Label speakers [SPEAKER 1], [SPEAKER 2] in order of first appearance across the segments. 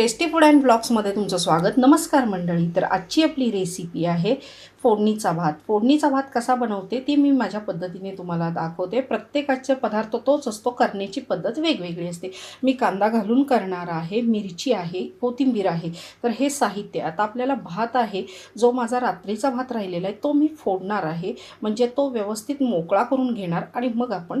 [SPEAKER 1] Tasty food and ब्लॉग्समध्ये तुमचं स्वागत. नमस्कार मंडळी. तर आजची आपली रेसिपी आहे फोडणीचा भात. फोडणीचा भात कसा बनवते ती मी माझ्या पद्धतीने तुम्हाला दाखवते. प्रत्येकाचे पदार्थ तोच असतो करण्याची पद्धत वेगवेगळी असते. मी कांदा घालून करणार आहे मिरची आहे कोथिंबीर आहे. तर हे साहित्य आता आपल्याला भात आहे जो माझा रात्रीचा भात राहिलेला आहे तो मी फोडणार आहे. म्हणजे तो व्यवस्थित मोकळा करून घेणार आणि मग आपण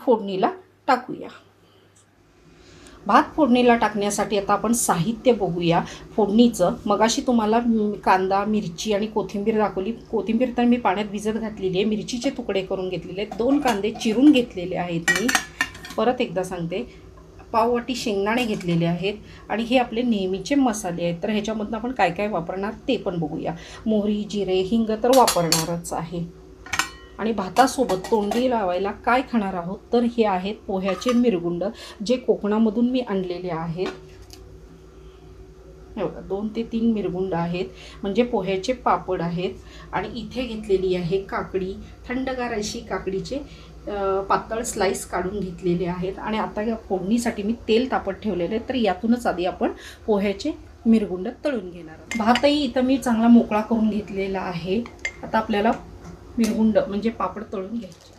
[SPEAKER 1] फोडणीला टाकूया. भात फोडणीला टाकण्यासाठी आता आपण साहित्य बघूया. फोडणीचं. मगाशी तुम्हाला कांदा मिरची आणि कोथिंबीर दाखवली. कोथिंबीर तर मी पाण्यात भिजत घातलेली आहे. मिरचीचे तुकडे करून घेतलेले आहेत. दोन कांदे चिरून घेतलेले आहेत मी. परत एकदा सांगते. पाववाटी शेंगदाणे घेतलेले आहेत. आणि हे आपले नेहमीचे मसाले आहेत. तर ह्याच्यामधनं आपण काय काय वापरणार ते पण बघूया. मोहरी जिरे हिंग तर वापरणारच आहे. आणि भातासोबत तोंडी लावायला काय खाणार आहोत? तर हे आहेत पोह्याचे मिरगुंड जे कोकणामधून मी आणलेले आहेत. हे दोन ते तीन मिरगुंड आहेत म्हणजे पोह्याचे पापड आहेत. आणि इथे घेतलेली आहे काकडी थंडगार अशी काकडीचे पातळ स्लाईस काढून घेतलेले आहेत. आणि आता या फोडणीसाठी मी तेल तापत ठेवलेले आहे तर यातूनच आधी आपण पोह्याचे मिरगुंड तळून घेणार आहोत. भातही इथं मी चांगला मोकळा करून घेतलेला आहे. आता आपल्याला मिरगुंड म्हणजे पापड तळून घ्यायचे.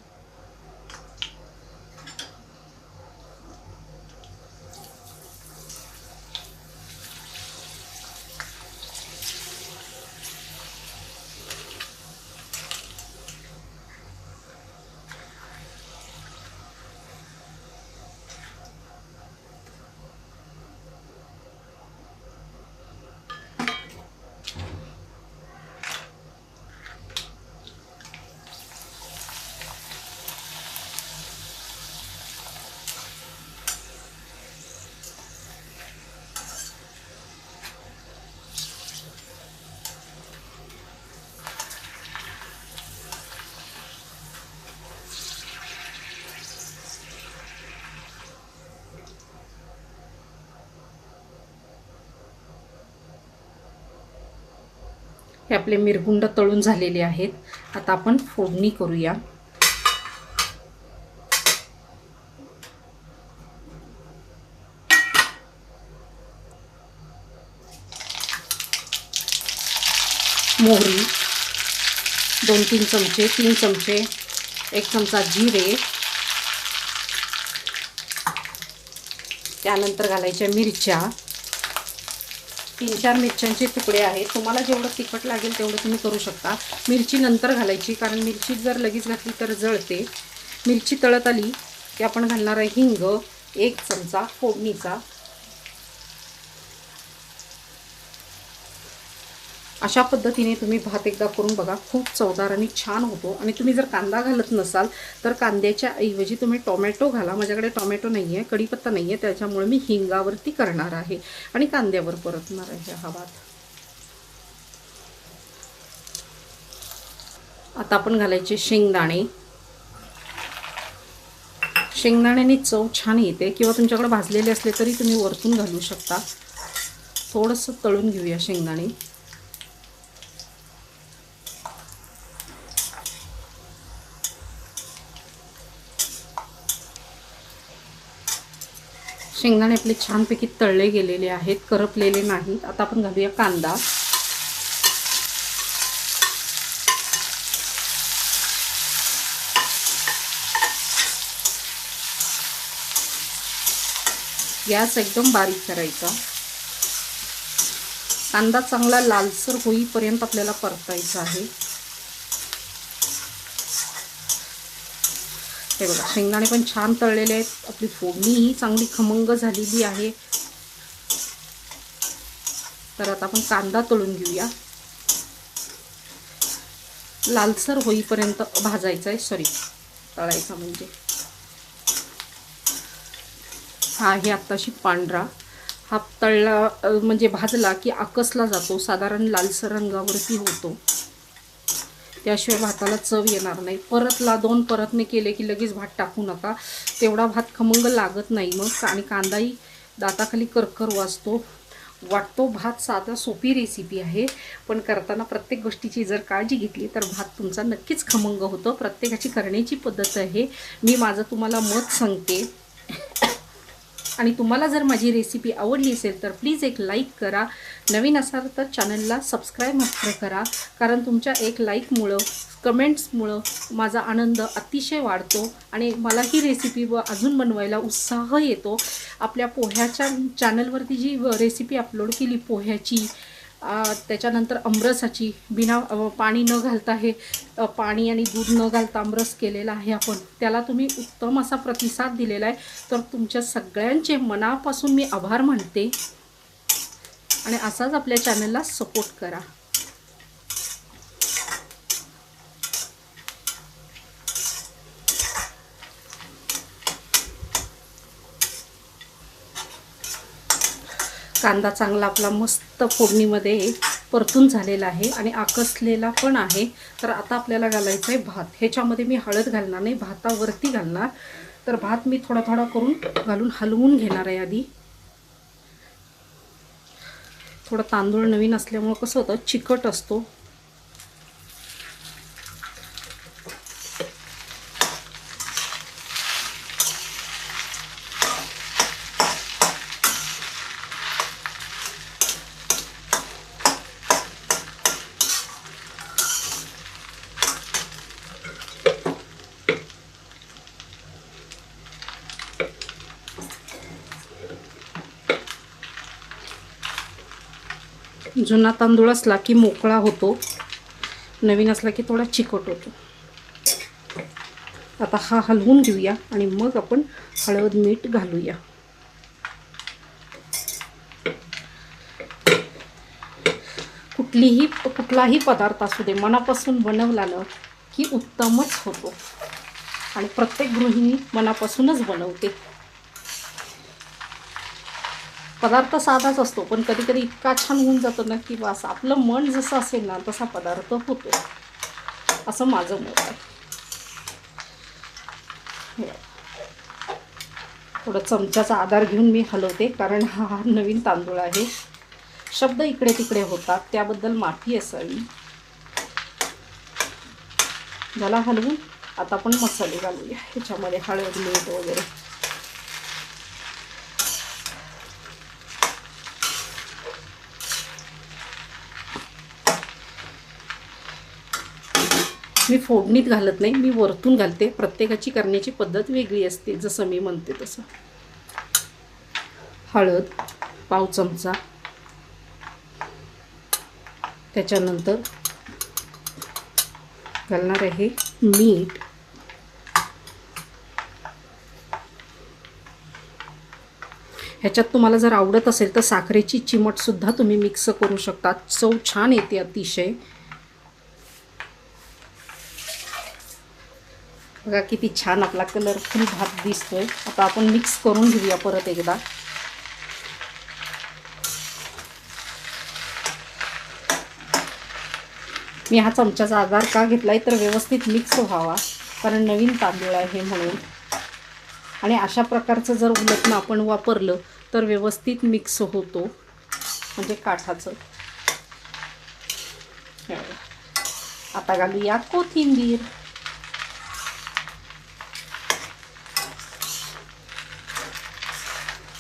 [SPEAKER 1] हे आपले मिरगुंड तळून झालेले आहेत. आता आपण फोडणी करूया. मोहरी दोन तीन चमचे तीन चमचे एक चमचा जिरे. त्यानंतर घालायच्या मिरच्या. तीन चार मिरच्यांचे तुकडे आहेत. तुम्हाला जेवढं तिखट लागेल तेवढं तुम्ही करू शकता. मिरची नंतर घालायची कारण मिरची जर लगेच घातली तर जळते. मिरची तळत आली की आपण घालणार आहे हिंग एक चमचा फोडणीचा. अशा पद्धतीने तुम्ही भात एकदा करून बघा खूप चवदार आणि छान होतो. आणि तुम्ही जर कांदा घालत नसाल तर कांद्याच्या ऐवजी तुम्ही टोमॅटो घाला. माझ्याकडे टोमॅटो नाही आहे कढीपत्ता नाही आहे त्याच्यामुळे मी हिंगावरती करणार आहे आणि कांद्यावर परतणार आहे हा भात. आता आपण घालायचे शेंगदाणे. शेंगदाण्याने चव छान येते. किंवा तुमच्याकडे भाजलेले असले तरी तुम्ही वरतून घालू शकता. थोडंसं तळून घेऊया शेंगदाणे. शेंगदाणे आपले छानपैकी तळले गेलेले आहेत करपलेले नाहीत. आता आपण घालूया कांदा. गॅस एकदम बारीक करायचा. कांदा चांगला लालसर होईपर्यंत आपल्याला परतायचा आहे. हे बघा शेंगदाणे पण छान तळलेले आहेत. आपली फोडणीही चांगली खमंग झालेली आहे. तर आता आपण कांदा तळून घेऊया. लालसर होईपर्यंत भाजायचा आहे. सॉरी तळायचा म्हणजे. हा आहे आत्ताशी पांढरा. हा तळला म्हणजे भाजला की आकसला जातो. साधारण लालसर रंगावरती होतो. त्याशिवाय भाताला चव येणार नाही. परतला दोन परतने केले की लगेच भात टाकू नका. तेवढा भात खमंग लागत नाही मग. आणि कांदाही दाताखाली करकर वाजतो. वाटतो भात साधा सोपी रेसिपी आहे. पण करताना प्रत्येक गोष्टीची जर काळजी घेतली तर भात तुमचा नक्कीच खमंग होतो. प्रत्येकाची करण्याची पद्धत आहे. मी माझं तुम्हाला मत सांगते. आणि तुम्हाला जर माझी रेसिपी आवडली असेल तर प्लीज एक लाईक करा. नवीन असाल तर चॅनलला सबस्क्राईब मात्र करा. कारण तुमच्या एक लाईकमुळं कमेंट्समुळं माझा आनंद अतिशय वाढतो आणि मला ही रेसिपी व अजून बनवायला उत्साह येतो. आपल्या पोह्याच्या चॅनलवरती जी रेसिपी अपलोड केली पोह्याची त्याच्यानंतर अमरसाची बिना पाणी न घालता हे पाणी आणि दूध न घालता आमरस केलेला आहे आपण. त्याला तुम्ही उत्तम असा प्रतिसाद दिलेला आहे. तर तुमच्या सगळ्यांचे मनापासून मी आभार मानते. आणि असाच आपल्या चॅनलला सपोर्ट करा. कांदा चांगला आपला मस्त फोडणीमध्ये परतून झालेला आहे आणि आकसलेला पण आहे. तर आता आपल्याला घालायचं आहे भात. ह्याच्यामध्ये मी हळद घालणार नाही भातावरती घालणार. तर भात मी थोडा थोडा करून घालून हलवून घेणार आहे आधी. थोडं तांदूळ नवीन असल्यामुळं कसं होतं चिकट असतो. जुना तांदूळ असला की मोकळा होतो नवीन असला की थोडा चिकट होतो. आता हा हलवून घेऊया आणि मग आपण हळद मीठ घालूया. कुठलीही कुठलाही पदार्थ असू दे मनापासून बनवला ना की उत्तमच होतो. आणि प्रत्येक गृहिणी मनापासूनच बनवते. पदार्थ साधाच असतो पण कधी कधी इतका छान होऊन जातो ना की बस आपलं मन जसं असेल ना तसा पदार्थ होतो. असं माझं मत आहे. थोडं चमच्याचा आधार घेऊन मी हलवते कारण हा नवीन तांदूळ आहे. शब्द इकडे तिकडे होतात त्याबद्दल माफी असावी. झाला हलवून आता आपण मसाले घालूया. ह्याच्यामध्ये हळद मीठ वगैरे. मी फोडणीत घालत नाही मी वरतून घालते. प्रत्येकाची करण्याची पद्धत वेगळी असते जसं मी म्हणते तसं. हळद पाव चमचा. त्याच्यानंतर घालणार आहे मीठ. ह्याच्यात तुम्हाला जर आवडत असेल तर साखरेची चिमटसुद्धा तुम्ही मिक्स करू शकता. चव छान येते अतिशय. बघा किती छान आपला कलरफुल भात दिसतोय. आता आपण मिक्स करून घेऊया परत एकदा. मी हा चमच्याचा आधार का घेतलाय तर व्यवस्थित मिक्स व्हावा कारण नवीन तांदूळ आहे म्हणून. आणि अशा प्रकारचं जर उलटणं आपण वापरलं तर व्यवस्थित मिक्स होतो म्हणजे काठाचं. आता घालूया कोथिंबीर.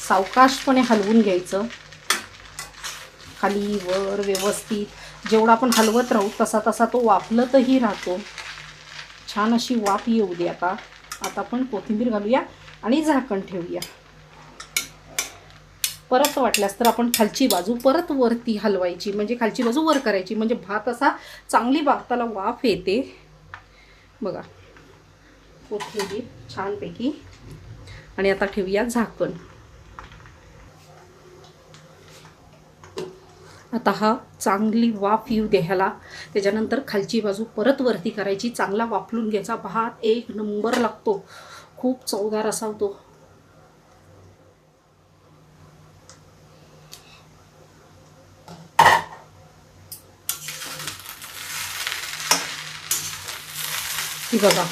[SPEAKER 1] सावकाशपणे हलवून घ्यायचं. खाली वर व्यवस्थित. जेवढा आपण हलवत राहू तसा तसा तो वाफलतही राहतो. छान अशी वाफ येऊ दे आता. आता आपण कोथिंबीर घालूया आणि झाकण ठेवूया. परत वाटल्यास तर आपण खालची बाजू परत वरती हलवायची. म्हणजे खालची बाजू वर करायची. म्हणजे भात असा चांगली भाताला वाफ येते. बघा. कोथिंबीर छानपैकी. आणि आता ठेवूया झाकण. आता हा चांगली वाफ येऊ दे ह्याला. त्याच्यानंतर खालची बाजू परत वरती करायची. चांगला वाफलून घ्यायचा. भात एक नंबर लागतो. खूप चवदार असा तो ही बघा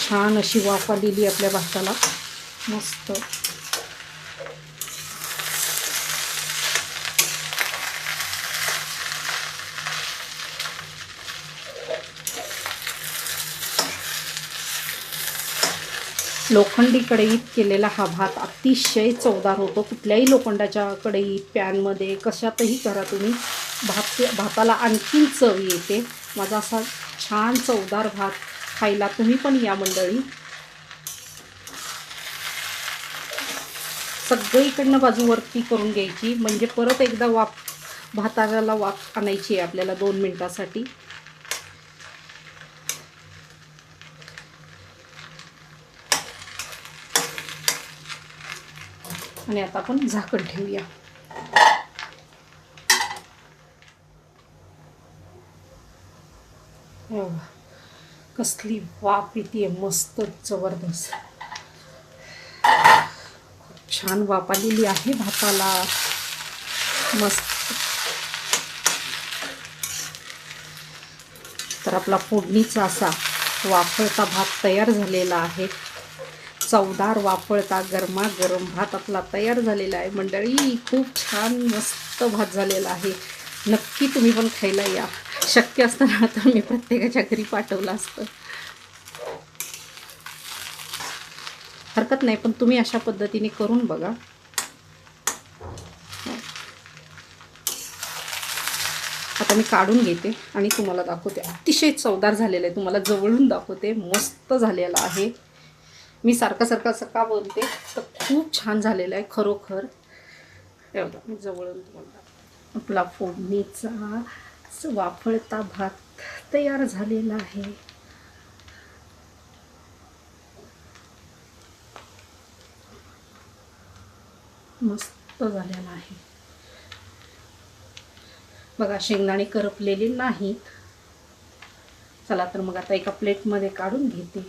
[SPEAKER 1] छान अशी वाफ आलेली आपल्या भाताला. मस्त. लोखंडी कढईत केलेला हा भात अतिशय चवदार होतो. कुठल्याही लोखंडाच्या कढईत पॅनमध्ये कशातही करा तुम्ही. भात भाताला आणखीन चव येते. माझा असा छान चवदार भात खायला तुम्ही पण या मंडळी. सगळीकडनं बाजू वरती करून घ्यायची. म्हणजे परत एकदा वाफ भाताला वाफ आणायची आहे आपल्याला दोन मिनटासाठी. आणि आता आपण झाकण ठेवूया. कसली वाफ येते मस्त जबरदस्त. खूप छान वाफ आलेली आहे भाताला. मस्त. तर आपला फोडणीचा असा वाफळता भात तयार झालेला आहे. चवदार वाफळता गरमागरम भात आपला तयार झालेला आहे. मंडळी खूप छान मस्त भात झालेला आहे. नक्की तुम्ही पण खायला या. शक्य असताना तर मी प्रत्येकाच्या घरी पाठवलं असतं. हरकत नाही पण तुम्ही अशा पद्धतीने करून बघा. आता मी काढून घेते आणि तुम्हाला दाखवते. अतिशय चवदार झालेलं आहे. तुम्हाला जवळून दाखवते. मस्त झालेला आहे. मी सारखं सारखं असं का बोलते? तर खूप छान झालेलं आहे खरोखर. बघा मी जवळून तुम्हाला. आपला फोडणीचा वाफळता भात तयार झालेला आहे. मस्त झालेला आहे. बघा शेंगदाणे करपलेले नाहीत. चला तर मग आता एका प्लेटमध्ये काढून घेते.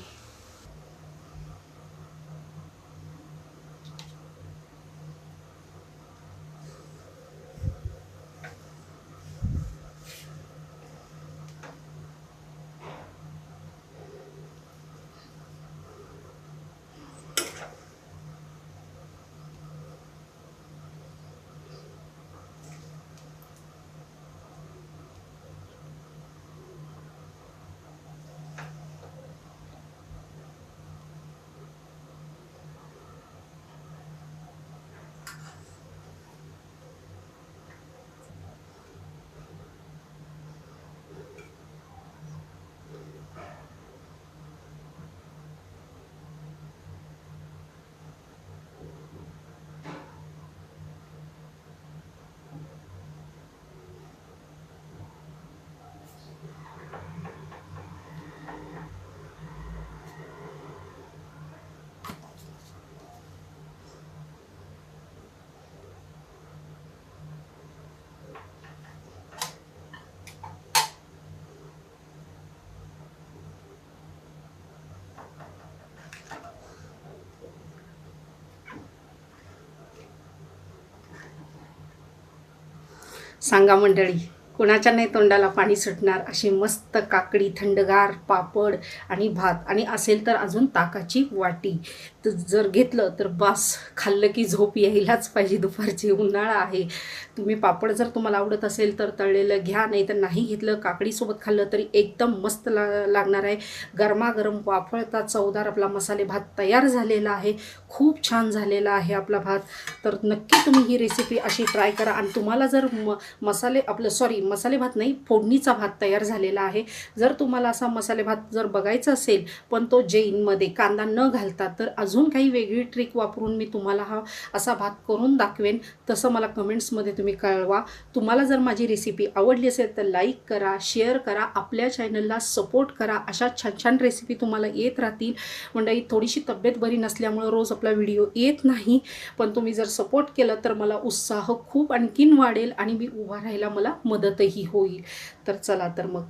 [SPEAKER 1] सांगा मंडळी. कुणाच्या नाही तोंडाला पाणी सुटणार? अशी मस्त काकडी थंडगार पापड आणि भात. आणि असेल तर अजून ताकाची वाटी. तर जर घेतलं तर बास खाल्लं की झोप यायलाच पाहिजे. दुपारची उन्हाळा आहे. तुम्ही पापड जर तुम्हाला आवडत असेल तर तळलेलं घ्या. नाही तर नाही घेतलं काकडीसोबत खाल्लं तरी एकदम मस्त ला लागणार आहे. गरमागरम वाफळता चवदार आपला मसाले भात तयार झालेला आहे. खूप छान झालेला आहे आपला भात. तर नक्की तुम्ही ही रेसिपी अशी ट्राय करा. आणि तुम्हाला जर म मसाले आपलं सॉरी मसाले भात नाही फोडणीचा भात तयार झालेला आहे. जर तुम्हाला असा मसाले भात जर बघायचा असेल पण तो जैनमध्ये कांदा न घालता तर अजून काही वेगळी ट्रिक वापरून मी तुम्हाला हा असा भात करून दाखवेन. तसं मला कमेंट्समध्ये तुम्ही कळवा. तुम्हाला जर माझी रेसिपी आवडली असेल तर लाईक करा शेअर करा आपल्या चॅनलला सपोर्ट करा. अशा छान छान रेसिपी तुम्हाला येत राहतील. मंडळी थोडीशी तब्येत बरी नसल्यामुळं रोज आपला व्हिडिओ येत नाही. पण तुम्ही जर सपोर्ट केलं तर मला उत्साह खूप आणखीन वाढेल आणि मी उभा राहायला मला मदत मदतही होईल. तर चला तर मग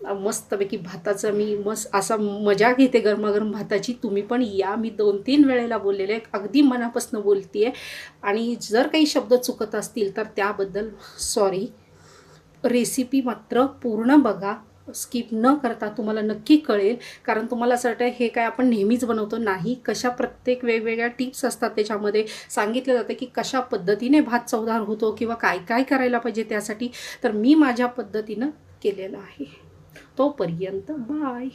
[SPEAKER 1] मस्तपैकी भाताचं मी मस्त असा मजा घेते गरमागरम भाताची. तुम्ही पण या. मी दोन तीन वेळेला बोललेले अगदी मनापासून बोलते आहे आणि जर काही शब्द चुकत असतील तर त्याबद्दल सॉरी रेसिपी मात्र पूर्ण बघा. स्किप न करता तुम्हाला नक्की कळेल. कारण तुम्हाला असं वाटतं हे काय आपण नेहमीच बनवतो? नाही. कशा प्रत्येक वेगवेगळ्या टिप्स असतात त्याच्यामध्ये. सांगितलं जातं की कशा पद्धतीने भात चवदार होतो किंवा काय काय करायला पाहिजे त्यासाठी. तर मी माझ्या पद्धतीनं केलेलं आहे. तोपर्यंत बाय.